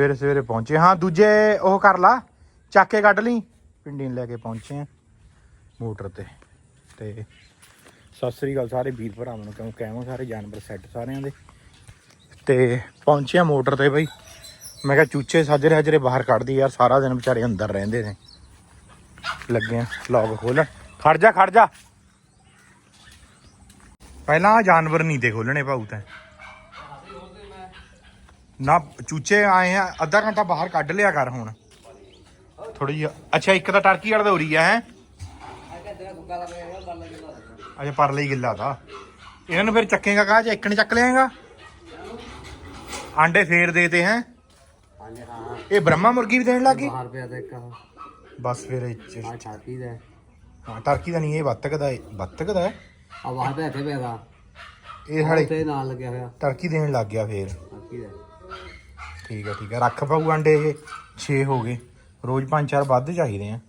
ਸਵੇਰੇ ਸਵੇਰੇ ਪਹੁੰਚੇ ਹਾਂ। ਦੂਜੇ ਉਹ ਕਰ ਲਾ, ਚੱਕ ਕੇ ਕੱਢ ਲਈ। ਪਿੰਡੀ ਨੂੰ ਲੈ ਕੇ ਪਹੁੰਚੇ ਆ ਮੋਟਰ ਤੇ। ਤੇ ਸਤਿ ਸ੍ਰੀ ਅਕਾਲ ਸਾਰੇ ਵੀਰ ਭਰਾਵਾਂ ਨੂੰ, ਕਿਉਂ ਕਹਿਵਾਂ ਸਾਰੇ ਜਾਨਵਰ ਸੈੱਟ ਸਾਰਿਆਂ ਦੇ। ਤੇ ਪਹੁੰਚੇ ਆ ਮੋਟਰ ਤੇ ਬਈ। ਮੈਂ ਕਿਹਾ ਚੂਚੇ ਸਾਜਰੇ ਹਜਰੇ ਬਾਹਰ ਕੱਢਦੀ ਯਾਰ, ਸਾਰਾ ਦਿਨ ਵਿਚਾਰੇ ਅੰਦਰ ਰਹਿੰਦੇ ਨੇ। ਲੱਗੇ ਆ ਲੌਗ ਖੋਲਣ। ਖੜ ਜਾ ਖੜ ਜਾ। ਪਹਿਲਾਂ ਜਾਨਵਰ ਨਹੀਂ ਤੇ ਖੋਲਣੇ ਭਾਊ ਤੈਂ। ਨਾ ਚੂਚੇ ਆਏ ਆ ਅੱਧਾ ਘੰਟਾ ਬਾਹਰ ਕੱਢ ਲਿਆ ਕਰ ਹੁਣ। ਥੋੜੀ ਜਿਹੀ ਅੱਛਾ ਇੱਕ ਤਾਂ ਟਰਕੀ ਵਾਲਾ ਦੌਰੀ ਆ ਹੈ? ਅੱਛਾ ਪਰ ਲਈ ਗਿੱਲਾ ਤਾਂ। ਇਹਨਾਂ ਨੂੰ ਫਿਰ ਚੱਕੇਗਾ ਕਾ ਜਾਂ ਇੱਕ ਨੇ ਚੱਕ ਲਿਆਏਗਾ? ਆਂਡੇ ਫੇਰ ਦੇਤੇ ਹੈ? ਹਾਂਜੀ ਹਾਂ ਇਹ ਬ੍ਰਹਮਾ ਮੁਰਗੀ ਵੀ ਦੇਣ ਲੱਗੀ? ਬਾਹਰ ਪਿਆ ਤੇ ਇੱਕ ਆਹ। ਬਸ ਫਿਰ ਇਹ 'ਚ- ਆਹ ਛਾਤੀ ਦਾ। ਹਾਂ ਟਰਕੀ ਦਾ ਨਹੀਂ ਇਹ ਬੱਤਕ ਦਾ ਹੈ ਬੱਤਕ ਦਾ ਹੈ। ਆ ਬਾਹਰ ਇੱਥੇ ਪਿਆ ਦਾ ਇਹ ਹਲੇ ਤੇ ਨਾਲ ਲੱਗਿਆ ਹੋਇਆ। ਟਰਕੀ ਦੇਣ ਲੱਗ ਗਿਆ ਫੇਰ। ਛਾਤੀ ਦਾ। ਠੀਕ ਹੈ ਠੀਕ ਹੈ ਰੱਖ ਪਾਊ ਆਂਡੇ ਇਹ 6 ਹੋ ਗਏ। ਰੋਜ਼ ਪੰਜ, ਚਾਰ ਵੱਧ ਚਾਹੀਦੇ ਆ।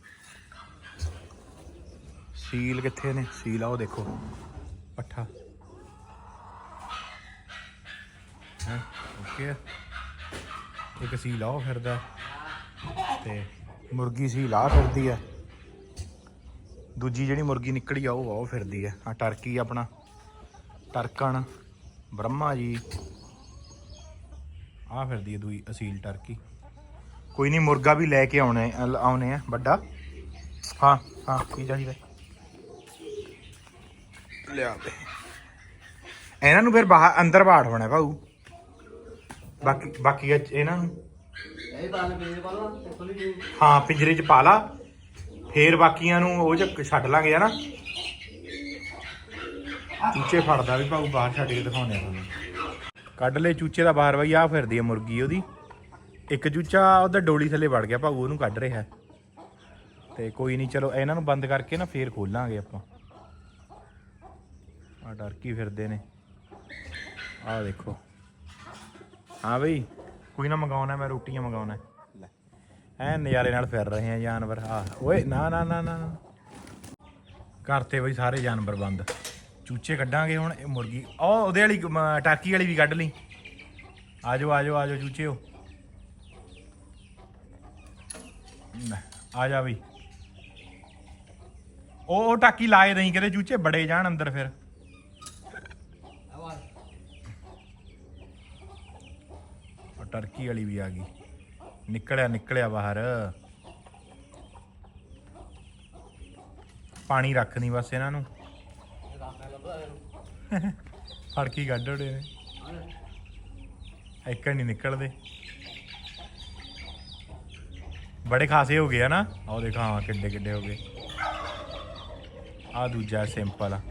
ਸੀਲ ਕਿੱਥੇ ਨੇ? ਸੀਲ ਆ, ਉਹ ਦੇਖੋ। ਪੱਠਾ। ਹੈ? ਓਕੇ ਇੱਕ ਸੀਲ ਆ, ਉਹ ਫਿਰਦਾ। ਤੇ ਮੁਰਗੀ ਸੀਲ ਆ ਫਿਰਦੀ ਆ। ਦੂਜੀ ਜਿਹੜੀ ਮੁਰਗੀ ਨਿਕਲੀ ਆ, ਉਹ ਆ, ਉਹ ਫਿਰਦੀ ਆ। ਆ ਟਰਕੀ ਆਪਣਾ। ਟਰਕਣ। ਬ੍ਰਹਮਾ ਜੀ। ਆ ਫਿਰਦੀ ਹੈ ਦੂਈ ਅਸੀਲ ਟਰਕੀ। ਕੋਈ ਨਹੀਂ ਮੁਰਗਾ ਵੀ ਲੈ ਕੇ ਆਉਣੇ ਆਉਣੇ ਆ ਵੱਡਾ। ਹਾਂ ਹਾਂ ਕੀ ਚਾਹੀਦਾ? ਲਿਆ। ਦੇ ਇਹਨਾਂ ਨੂੰ ਫਿਰ ਬਾਹਰ ਅੰਦਰ ਬਾੜ ਹੋਣਾ ਭਾਊ। ਬਾਕੀ ਬਾਕੀ ਇਹ- ਇਹਨਾਂ ਨੂੰ। ਹਾਂ ਪਿੰਜਰੇ 'ਚ ਪਾ ਲਾ। ਫੇਰ ਬਾਕੀਆਂ ਨੂੰ ਉਹ ਚ ਛੱਡ ਲਾਂਗੇ ਹਨਾ? ਚੂਚੇ ਫੜਦਾ ਵੀ ਭਾਊ ਬਾਹਰ ਛੱਡ ਕੇ ਦਿਖਾਉਣੇ ਆ ਤੁਹਾਨੂੰ। ਕੱਢ ਲੈ ਚੂਚੇ ਦਾ ਬਾਹਰ ਬਈ ਆ ਫਿਰਦੀ ਹੈ ਮੁਰਗੀ ਉਹਦੀ। ਇੱਕ ਚੂਚਾ ਉਹਦਾ ਡੋਲੀ ਥੱਲੇ ਵੜ ਗਿਆ ਭਾਊ ਉਹਨੂੰ ਕੱਢ ਰਿਹਾ। ਤੇ ਕੋਈ ਨਹੀਂ ਚਲੋ ਇਹਨਾਂ ਨੂੰ ਬੰਦ ਕਰਕੇ ਨਾ ਫੇਰ ਖੋਲਾਂਗੇ ਆਪਾਂ। ਆ ਟਰਕੀ ਫਿਰਦੇ ਨੇ। ਆ ਦੇਖੋ। ਹਾਂ ਬਈ ਕੋਈ ਨਾ ਮੰਗਾਉਣਾ ਮੈਂ ਰੋਟੀਆਂ ਮੰਗਾਉਣਾ। ਐ ਨਜ਼ਾਰੇ ਨਾਲ ਫਿਰ ਰਹੇ ਆ ਜਾਨਵਰ। ਆ ਓਏ ਨਾ ਨਾ ਨਾ ਨਾ। ਕਰਤੇ ਬਈ ਸਾਰੇ ਜਾਨਵਰ ਬੰਦ। ਚੂਚੇ ਕੱਢਾਂਗੇ ਹੁਣ ਇਹ ਮੁਰਗੀ। ਉਹ ਉਹਦੇ ਵਾਲੀ ਮ, ਟਰਕੀ ਵਾਲੀ ਵੀ ਕੱਢ ਲਈ। ਆਜੋ ਆਜੋ ਆਜੋ ਚੂਚਿਓ। ਲੈ, ਆ ਜਾ ਬਈ। ਉਹ ਉਹ ਟਾਕੀ ਲਾਏ ਨਹੀਂ ਕਿਤੇ ਚੂਚੇ ਬੜੇ ਜਾਣ ਅੰਦਰ ਫਿਰ। ਉਹ ਟਰਕੀ ਵਾਲੀ ਵੀ ਆ ਗਈ। ਨਿਕਲਿਆ ਨਿਕਲਿਆ ਬਾਹਰ। ਪਾਣੀ ਰੱਖਣੀ ਬਸ ਇਹਨਾਂ ਨੂੰ। ਫੜ ਕੇ ਕੱਢ ਉੜੇ ਨੇ। ਇੱਕ ਨਹੀਂ ਨਿਕਲਦੇ। ਬੜੇ ਖਾਸੇ ਹੋ ਗਏ ਆ ਨਾ। ਆਹ ਦੇਖ ਹਾਂ ਕਿੱਡੇ ਕਿੱਡੇ ਹੋ ਗਏ। ਆ ਦੂਜਾ ਸਿੰਪਲ ਆ।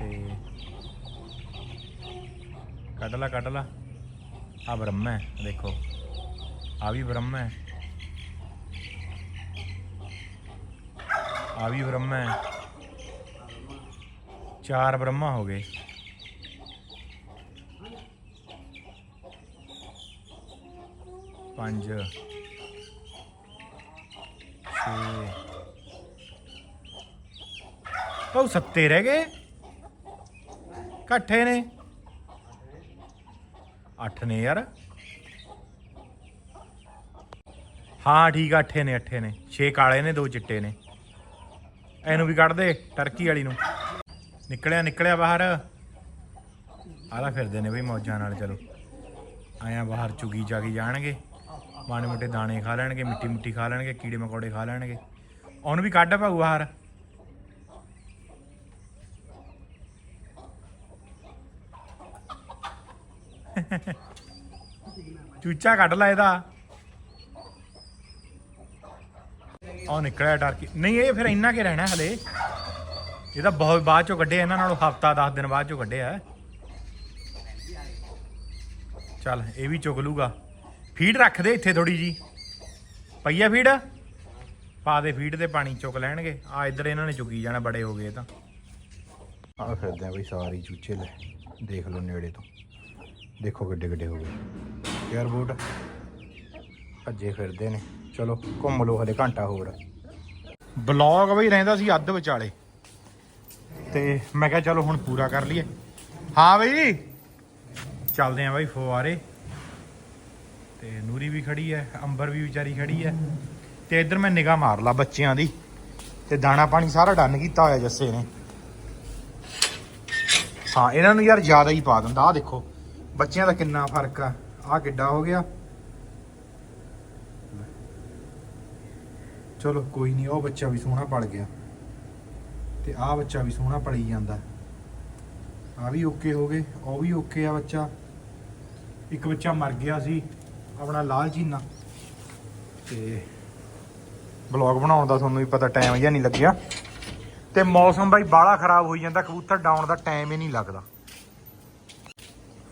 ਤੇ ਕੱਢ ਲਾ ਕੱਢ ਲਾ। ਆ ਬ੍ਰਹਮਾ ਹੈ, ਦੇਖੋ। ਆ ਵੀ ਬ੍ਰਹਮ ਹੈ। ਆ ਵੀ ਬ੍ਰਹਮ ਹੈ। ਚਾਰ ਬ੍ਰਹਮਾ ਹੋ ਗਏ। ਪੰਜ, ਛੇ ਉਹ ਸੱਤੇ ਰਹਿ ਗਏ। ਇਕੱਠੇ ਨੇ। ਅੱਠ ਨੇ ਯਾਰ। ਹਾਂ, ਠੀਕ ਆ, ਅੱਠੇ ਨੇ ਅੱਠੇ ਨੇ। ਛੇ ਕਾਲੇ ਨੇ, ਦੋ ਚਿੱਟੇ ਨੇ। ਇਹਨੂੰ ਵੀ ਕੱਢ ਦੇ, ਟਰਕੀ ਵਾਲੀ ਨੂੰ। ਨਿਕਲਿਆ ਨਿਕਲਿਆ ਬਾਹਰ। ਆਲਾ ਫਿਰਦੇ ਨੇ ਬਈ ਮੌਜਾਂ ਨਾਲ, ਚਲੋ। ਆਇਆ ਬਾਹਰ ਚੁਗੀ ਜਾਗੀ ਜਾਣਗੇ। ਮਾੜੇ ਮੋਟੇ ਦਾਣੇ ਖਾ ਲੈਣਗੇ, ਮਿੱਟੀ ਮਿੱਟੀ ਖਾ ਲੈਣਗੇ, ਕੀੜੇ ਮਕੌੜੇ ਖਾ ਲੈਣਗੇ। ਉਹਨੂੰ ਵੀ ਕੱਢ ਭਾਊ ਬਾਹਰ। ਚੂਚਾ ਕੱਢ ਲੈ ਇਹਦਾ। ਉਹ ਨਿਕਲਿਆ ਟਰਕੀ ਨਹੀਂ, ਇਹ ਫਿਰ ਇੰਨਾ ਕੇ ਰਹਿਣਾ ਹਲੇ? ਇਹ ਤਾਂ ਬਹੁਤ ਬਾਅਦ ਚੋਂ ਕੱਢਿਆ ਇਹਨਾਂ ਨਾਲੋਂ ਹਫਤਾ 10 ਦਿਨ ਬਾਅਦ ਚੋਂ ਕੱਢਿਆ। ਚੱਲ ਇਹ ਵੀ ਚੁਗ ਲੂਗਾ। ਫੀਡ ਰੱਖ ਦੇ ਇੱਥੇ ਥੋੜੀ ਜੀ ਪਈਆ ਫੀਡ? ਪਾ ਦੇ ਫੀਡ ਤੇ ਪਾਣੀ ਚੁੱਕ ਲੈਣਗੇ। ਆ ਇੱਧਰ ਇਹਨਾਂ ਨੇ ਚੁਗੀ ਜਾਣਾ ਬੜੇ ਹੋ ਗਏ ਤਾਂ। ਆ ਫਿਰਦੇ ਆ ਬਈ ਸਾਰੀ ਚੂਚੇ ਲੈ। ਦੇਖ ਲਓ ਨੇੜੇ ਤੋਂ। ਦੇਖੋ ਕਿੱਡੇ ਕਿੱਡੇ ਹੋ ਗਏ। ਯਾਰ ਬੂਟ ਭੱਜੇ ਫਿਰਦੇ ਨੇ। ਚਲੋ ਘੁੰਮ ਲਓ ਹਲੇ ਘੰਟਾ ਹੋਰ। ਬਲੌਗ ਬਈ ਰਹਿੰਦਾ ਸੀ ਅੱਧ ਵਿਚਾਲੇ। ਤੇ ਮੈਂ ਕਿਹਾ ਚਲੋ ਹੁਣ ਪੂਰਾ ਕਰ ਲਈਏ। ਹਾਂ ਬਈ। ਚੱਲਦੇ ਆਂ ਬਾਈ ਫੁਆਰੇ ਤੇ ਨੂਰੀ ਵੀ ਖੜੀ ਹੈ, ਅੰਬਰ ਵੀ ਵਿਚਾਰੀ ਖੜੀ ਹੈ। ਤੇ ਇੱਧਰ ਮੈਂ ਨਿਗਾਹ ਮਾਰ ਲਾ ਬੱਚਿਆਂ ਦੀ। ਤੇ ਦਾਣਾ ਪਾਣੀ ਸਾਰਾ ਡਨ ਕੀਤਾ ਹੋਇਆ ਜੱਸੇ ਨੇ। ਹਾਂ, ਇਹਨਾਂ ਨੂੰ ਯਾਰ ਜ਼ਿਆਦਾ ਹੀ ਪਾ ਦਿੰਦਾ। ਆ ਦੇਖੋ, ਬੱਚਿਆਂ ਦਾ ਕਿੰਨਾ ਫ਼ਰਕ ਆ। ਆ ਕਿੱਡਾ ਹੋ ਗਿਆ। ਚਲੋ, ਕੋਈ ਨਹੀਂ, ਉਹ ਬੱਚਾ ਵੀ ਸੋਹਣਾ ਪੜ ਗਿਆ। ਤੇ ਆਹ ਬੱਚਾ ਵੀ ਸੋਹਣਾ ਪੜੀ ਜਾਂਦਾ। ਆ ਵੀ ਓਕੇ ਹੋ ਗਏ, ਉਹ ਵੀ ਓਕੇ ਆ ਬੱਚਾ। ਇੱਕ ਬੱਚਾ ਮਰ ਗਿਆ ਸੀ, ਆਪਣਾ ਲਾਲ ਚੀਨਾ ਤੇ ਬਲੌਗ ਬਣਾਉਣ ਦਾ ਤੁਹਾਨੂੰ ਵੀ ਪਤਾ ਟਾਈਮ ਜਿਹਾ ਨਹੀਂ ਲੱਗਿਆ। ਤੇ ਮੌਸਮ ਬਾਈ ਬਾਲਾ ਖਰਾਬ ਹੋਈ ਜਾਂਦਾ, ਕਬੂਤਰ ਡਾਉਣ ਦਾ ਟਾਈਮ ਹੀ ਨਹੀਂ ਲੱਗਦਾ।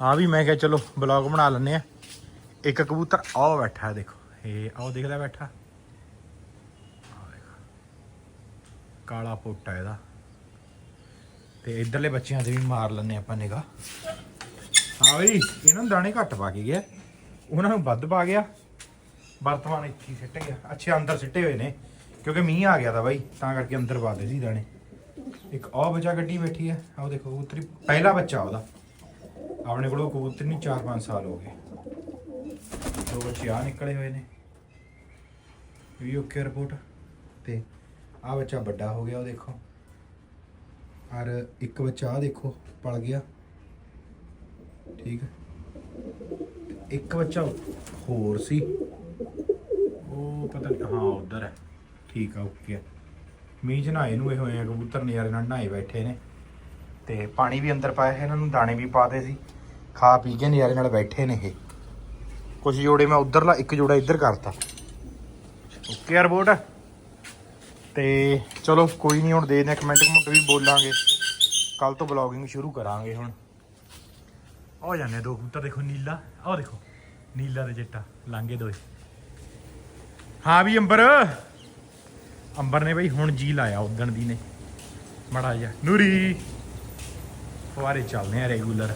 ਆ ਵੀ ਮੈਂ ਕਿਹਾ ਚਲੋ ਬਲੌਗ ਬਣਾ ਲੈਂਦੇ ਆ ਇੱਕ ਕਬੂਤਰ ਆਹ ਬੈਠਾ, ਦੇਖੋ। ਇਹ ਆਹ ਦਿਖਦਾ ਬੈਠਾ ਆਹ ਦੇਖੋ ਕਾਲਾ ਪੋਟਾ ਇਹਦਾ। ਤੇ ਇਧਰਲੇ ਬੱਚਿਆਂ ਦੇ ਵੀ ਮਾਰ ਲੈਂਦੇ ਆਪਾਂ ਨਿਗਾ ਹਾਂ ਬਈ ਇਹਨਾਂ ਨੂੰ ਦਾਣੇ ਘੱਟ ਪਾ ਕੇ ਗਿਆ। ਉਹਨਾਂ ਨੂੰ ਵੱਧ ਪਾ ਗਿਆ। ਵਰਤਮਾਨ ਇੱਥੇ ਹੀ ਸਿੱਟ ਗਿਆ। ਅੱਛੇ, ਅੰਦਰ ਸਿੱਟੇ ਹੋਏ ਨੇ। ਕਿਉਂਕਿ ਮੀਂਹ ਆ ਗਿਆ ਤਾਂ ਬਾਈ, ਤਾਂ ਕਰਕੇ ਅੰਦਰ ਪਾ ਦੇ ਸੀ ਦਾਣੇ। ਇੱਕ ਆਹ ਬੱਚਾ ਗੱਡੀ ਬੈਠੀ ਹੈ ਆਹ ਦੇਖੋ, ਕਬੂਤਰੀ, ਪਹਿਲਾ ਬੱਚਾ ਉਹਦਾ। ਆਪਣੇ ਕੋਲ ਕਬੂਤਰੀ ਨਹੀਂ 4-5 ਸਾਲ ਹੋ ਗਏ। ਦੋ ਬੱਚੇ ਆ ਨਿਕਲੇ ਹੋਏ ਨੇ। ਵੀ ਓਕੇ ਰਿਪੋਰਟ। ਤੇ ਆ ਬੱਚਾ ਵੱਡਾ ਹੋ ਗਿਆ, ਉਹ ਦੇਖੋ। ਔਰ ਇੱਕ ਬੱਚਾ ਆ ਦੇਖੋ, ਪਲ ਗਿਆ। ਠੀਕ ਇੱਕ ਬੱਚਾ ਹੋਰ ਸੀ। ਉਹ ਪਤਾ ਨਹੀਂ, ਹਾਂ, ਉਧਰ ਹੈ। ਠੀਕ ਆ ਓਕੇ ਮੀਂਹ ਚ ਨਹਾਏ ਨੂੰ ਇਹ ਹੋਏ ਆ, ਕਬੂਤਰ ਨਜ਼ਾਰੇ ਨਾਲ ਨਹਾਏ ਬੈਠੇ ਨੇ। ਤੇ ਪਾਣੀ ਵੀ ਅੰਦਰ ਪਾਇਆ ਹੈ ਇਹਨਾਂ ਨੂੰ ਦਾਣੇ ਵੀ ਪਾਤੇ ਸੀ। ਖਾ ਪੀ ਕੇ ਨਜ਼ਾਰੇ ਨਾਲ ਬੈਠੇ ਨੇ ਇਹ। ਕੁਝ ਜੋੜੇ ਮੈਂ ਉਧਰਲਾ, ਇੱਕ ਜੋੜਾ ਇੱਧਰ ਕਰਤਾ। ਓਕੇ ਯਾਰ ਬੋਟ ਤੇ ਚਲੋ ਕੋਈ ਨਹੀਂ, ਹੁਣ ਦੇਖਦੇ ਹਾਂ ਕਮੈਂਟ ਕਮੈਂਟ ਵੀ ਬੋਲਾਂਗੇ। ਕੱਲ ਤੋਂ ਬਲੌਗਿੰਗ ਸ਼ੁਰੂ ਕਰਾਂਗੇ ਹੁਣ। ਆ ਜਾਂਦੇ ਦੋ ਕਬੂਤਰ, ਦੇਖੋ ਨੀਲਾ, ਆਹ ਦੇਖੋ, ਨੀਲਾ ਤੇ ਚਿੱਟਾ ਲਾਂਗੇ ਦੋਏ। ਹਾਂ ਵੀ ਅੰਬਰ ਅੰਬਰ ਨੇ ਬਈ ਹੁਣ ਜੀ ਲਾਇਆ ਉਦਣ ਦੀ ਨੇ। ਮੜਾ ਜਾ ਨੂਰੀ। ਫੁਆਰੇ ਚੱਲਦੇ ਆ ਰੈਗੂਲਰ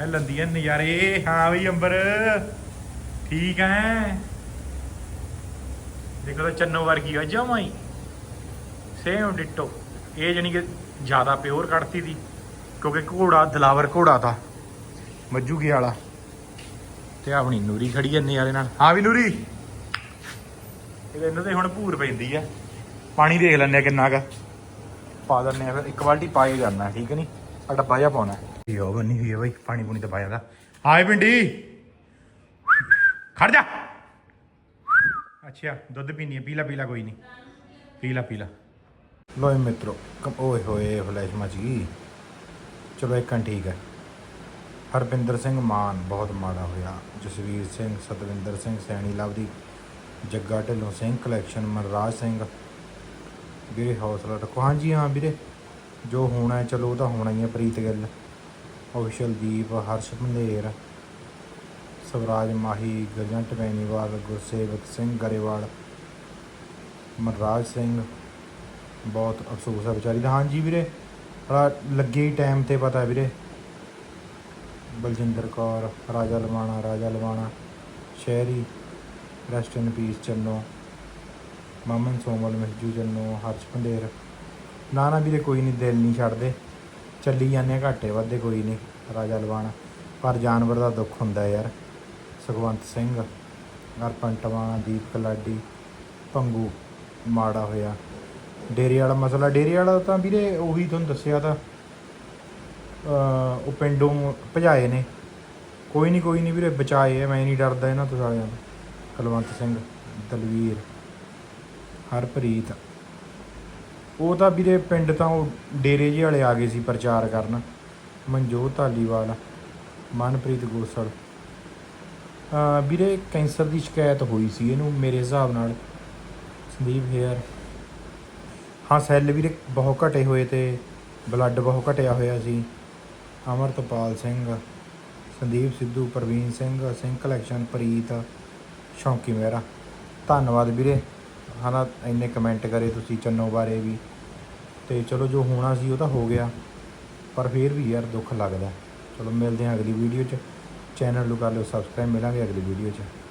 ਇਹ ਲੰਦੀਆਂ ਨਜ਼ਾਰੇ। ਹਾਂ ਬਈ ਅੰਬਰ, ਠੀਕ ਹੈ? ਦੇਖੋ ਤਾਂ ਚੰਨੋ ਵਰਗੀ ਆ, ਜਮਾਂ ਹੀ। Same ditto. ਇਹ ਜਣੀ ਕਿ ਜ਼ਿਆਦਾ ਪਿਓਰ ਕੱਢਤੀ ਦੀ ਕਿਉਂਕਿ ਘੋੜਾ, ਦਲਾਵਰ ਘੋੜਾ ਤਾਂ ਮੱਜੂਗੇ ਵਾਲਾ। ਤੇ ਆਪਣੀ ਨੂਰੀ ਖੜੀ ਐ ਨਿਆਰੇ ਨਾਲ। ਹਾਂ ਵੀ ਨੂਰੀ। ਇਹਨਾਂ ਤੇ ਹੁਣ ਭੂਰ ਪੈਂਦੀ ਆ। ਪਾਣੀ ਦੇਖ ਲੈਂਦੇ ਆ ਕਿੰਨਾ ਕ। ਪਾ ਦਿੰਦੇ ਆ ਫਿਰ, ਇੱਕ ਬਾਲਟੀ ਪਾ ਕੇ ਕਰਨਾ, ਠੀਕ ਨਹੀਂ ਆ ਡੱਬਾ ਜਿਹਾ ਪਾਉਣਾ। ਇਹ ਉਹ ਬੰਨੀ ਹੋਈ ਹੈ ਬਈ, ਪਾਣੀ ਪੂਣੀ ਤਾਂ ਪਾਇਆ ਜਾਂਦਾ। ਹਾਏ ਪਿੰਡੀ। ਖੜ ਜਾ। ਅੱਛਾ, ਦੁੱਧ ਪੀਣੀ ਹੈ ਪੀਲਾ ਪੀਲਾ ਕੋਈ ਨਹੀਂ। ਪੀਲਾ ਪੀਲਾ। ਲੋਏ ਮਿੱਤਰੋ, ਕਮ ਓਏ ਹੋਏ, ਫਲੈਸ਼ ਮਚ ਗਈ। ਚਲੋ ਇੱਕ ਠੀਕ ਹੈ। ਹਰਪਿੰਦਰ ਸਿੰਘ ਮਾਨ ਬਹੁਤ ਮਾੜਾ ਹੋਇਆ। ਜਸਵੀਰ ਸਿੰਘ, ਸਤਵਿੰਦਰ ਸਿੰਘ, ਸੈਣੀ ਲਵਦੀ ਜੱਗਾ ਢਿੱਲੋਂ ਸਿੰਘ ਕਲੈਕਸ਼ਨ ਮਨਰਾਜ ਸਿੰਘ। ਵੀਰੇ, ਹੌਸਲਾ ਰੱਖੋ। ਹਾਂਜੀ, ਹਾਂ ਵੀਰੇ, ਜੋ ਹੋਣਾ ਹੈ, ਚਲੋ ਉਹ ਤਾਂ ਹੋਣਾ ਹੀ ਹੈ, ਪ੍ਰੀਤ ਗਿੱਲ ਔਫੀਸ਼ਲ ਹਰਸ਼ ਮੰਦੇਰ ਸਵਰਾਜ ਮਾਹੀ ਗਜੰਟ ਬੈਨੀਵਾਲ ਗੁਰਸੇਵਕ ਸਿੰਘ ਗਰੇਵਾਲ, ਮਨਰਾਜ ਸਿੰਘ। ਬਹੁਤ ਅਫਸੋਸ ਹੈ ਵਿਚਾਰੀ ਦਾ। ਹਾਂਜੀ ਵੀਰੇ ਥੋੜ੍ਹਾ ਲੱਗੇ ਹੀ ਟਾਈਮ ਤੇ ਪਤਾ ਵੀਰੇ। ਬਲਜਿੰਦਰ ਕੌਰ, ਰਾਜਾ ਲਵਾਣਾ ਰਾਜਾ ਲਵਾਣਾ, ਸ਼ਹਿਰੀ ਰੈਸਟ ਇਨ ਪੀਸ ਚੰਨੋ, ਮਮਨ ਸੋਮਲ ਮਹਿਜੂ ਚੰਨੋ, ਹਰਸ਼ ਪੰਡੇਰ। ਨਾ ਨਾ ਵੀਰੇ, ਕੋਈ ਨਹੀਂ ਦਿਲ ਨਹੀਂ ਛੱਡਦੇ। ਚੱਲੀ ਜਾਂਦੇ ਆ, ਘਾਟੇ ਵਾਧੇ ਕੋਈ ਨਹੀਂ ਰਾਜਾ ਲਵਾਣਾ। ਪਰ ਜਾਨਵਰ ਦਾ ਦੁੱਖ ਹੁੰਦਾ ਯਾਰ। ਸੁਖਵੰਤ ਸਿੰਘ ਅਰਪਣ ਟਵਾਣਾ ਦੀਪ ਕਲਾਡੀ, ਪੰਗੂ ਮਾੜਾ ਹੋਇਆ। ਡੇਰੇ ਵਾਲਾ ਮਸਲਾ, ਡੇਰੇ ਵਾਲਾ ਤਾਂ ਵੀਰੇ ਉਹੀ ਤੁਹਾਨੂੰ ਦੱਸਿਆ ਤਾਂ ਉਹ ਪਿੰਡੋਂ ਭਜਾਏ ਨੇ। ਕੋਈ ਨਹੀਂ ਕੋਈ ਨਹੀਂ ਵੀਰੇ, ਬਚਾਏ ਆ ਮੈਂ ਨਹੀਂ ਡਰਦਾ ਇਹਨਾਂ ਤੋਂ ਸਾਰਿਆਂ ਤੋਂ। ਕੁਲਵੰਤ ਸਿੰਘ, ਦਲਵੀਰ, ਹਰਪ੍ਰੀਤ। ਉਹ ਤਾਂ ਵੀਰੇ ਪਿੰਡ ਤਾਂ ਉਹ ਡੇਰੇ ਜਿਹੇ ਵਾਲੇ ਆ ਗਏ ਸੀ ਪ੍ਰਚਾਰ ਕਰਨ। ਮਨਜੋਤ ਧਾਲੀਵਾਲ, ਮਨਪ੍ਰੀਤ ਗੋਸਲ। ਵੀਰੇ ਕੈਂਸਰ ਦੀ ਸ਼ਿਕਾਇਤ ਹੋਈ ਸੀ, ਇਹਨੂੰ ਮੇਰੇ ਹਿਸਾਬ ਨਾਲ। ਸੰਦੀਪ ਹੇਅਰ। ਹਾਂ, ਸੈੱਲ ਵੀਰੇ ਬਹੁਤ ਘਟੇ ਹੋਏ ਤੇ ਬਲੱਡ ਬਹੁਤ ਘਟਿਆ ਹੋਇਆ ਸੀ। ਅਮਰਤਪਾਲ ਸਿੰਘ, ਸੰਦੀਪ ਸਿੱਧੂ, ਪ੍ਰਵੀਨ ਸਿੰਘ ਸਿੰਘ ਕਲੈਕਸ਼ਨ ਪ੍ਰੀਤ, ਸ਼ੌਂਕੀ ਮੇਰਾ ਧੰਨਵਾਦ ਵੀਰੇ। ਹਨਾ, ਇੰਨੇ ਕਮੈਂਟ ਕਰੇ ਤੁਸੀਂ ਚੰਨੋ ਬਾਰੇ ਵੀ। ਤੇ ਚਲੋ, ਜੋ ਹੋਣਾ ਸੀ ਉਹ ਤਾਂ ਹੋ ਗਿਆ। ਪਰ ਫਿਰ ਵੀ ਯਾਰ ਦੁੱਖ ਲੱਗਦਾ। ਚਲੋ, ਮਿਲਦੇ ਹਾਂ ਅਗਲੀ ਵੀਡੀਓ 'ਚ। ਚੈਨਲ ਨੂੰ ਕਰ ਲਿਓ ਸਬਸਕ੍ਰਾਈਬ ਮਿਲਾਂਗੇ ਅਗਲੀ ਵੀਡੀਓ 'ਚ।